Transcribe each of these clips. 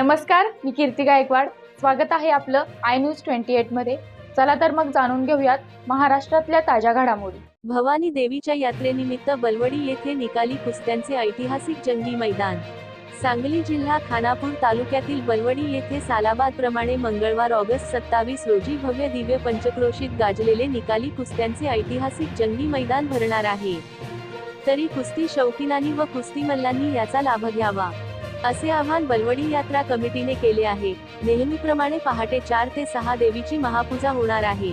नमस्कार मी कीर्ती गायकवाड. स्वागत आहे आपलं आय न्यूज ट्वेंटी एटमध्ये. चला तर मग जाणून घेऊयात महाराष्ट्रातल्या ताज्या घडामोडी. भवानी देवीच्या यात्रेनिमित्त बलवडी येथे निकाली कुस्त्यांचे ऐतिहासिक जंगी मैदान. सांगली जिल्हा खानापूर तालुक्यातील बलवडी येथे सालाबाद प्रमाणे मंगळवार ऑगस्ट सत्तावीस रोजी भव्य दिव्य पंचक्रोशीत गाजलेले निकाली कुस्त्यांचे ऐतिहासिक जंगी मैदान भरणार आहे. तरी कुस्ती शौकीनांनी व कुस्ती मल्लांनी याचा लाभ घ्यावा. असे आवाहन बलवडी यात्रा कमिटीने केले आहे. नेहमीप्रमाणे पहाटे चार ते सहा देवीची महापूजा होणार आहे.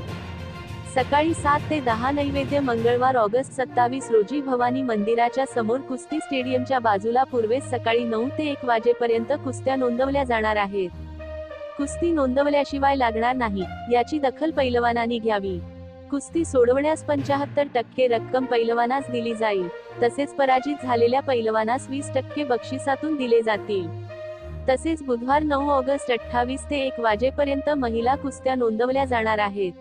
सकाळी सात ते दहा नैवेद्य मंगळवार ऑगस्ट सत्तावीस रोजी भवानी मंदिराच्या समोर कुस्ती स्टेडियमच्या बाजूला पूर्वेस सकाळी नऊ ते एक वाजेपर्यंत कुस्त्या नोंदवल्या जाणार आहेत. कुस्ती नोंदवल्याशिवाय लागणार नाही याची दखल पैलवानांनी घ्यावी. कुस्ती सोडवण्यास पंचाहत्तर टक्के रक्कम पैलवानास दिली जाईल. तसेच पराजित झालेल्या पैलवानास वीस टक्के बक्षिसातून दिले जातील. तसेच बुधवार नऊ ऑगस्ट अठ्ठावीस ते एक वाजेपर्यंत महिला कुस्त्या नोंदवल्या जाणार आहेत.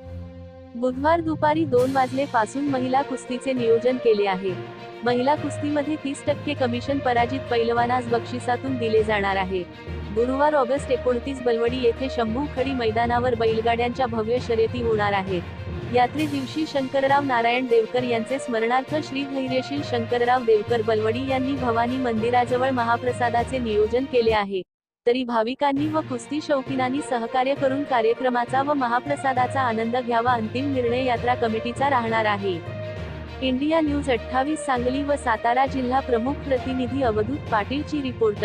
बुधवार दुपारी दोन वाजले पासून महिला कुस्तीचे नियोजन केले आहे. महिला कुस्तीमध्ये तीस टक्के कमिशन पराजित पैलवानास बक्षिसातून दिले जाणार आहे. गुरुवार ऑगस्ट एकोणतीस बलवडी येथे शंभू खडी मैदानावर बैलगाड्यांच्या भव्य शर्यती होणार आहेत. यात्रे दिवशी शंकरराव नारायण देवकर यांचे स्मरणार्थ श्री धैर्यशील शंकरराव देवकर बलवडी यांनी भवानी मंदिराजवळ महाप्रसादाचे नियोजन केले आहे. तरी भाविकांनी व कुस्ती शौकीनांनी सहकार्य करून कार्यक्रमाचा व महाप्रसादाचा आनंद घ्यावा अंतिम निर्णय यात्रा कमिटीचा राहणार आहे. इंडिया न्यूज अठ्ठावीस सांगली व सातारा जिल्हा प्रमुख प्रतिनिधी अवधूत पाटीलची रिपोर्ट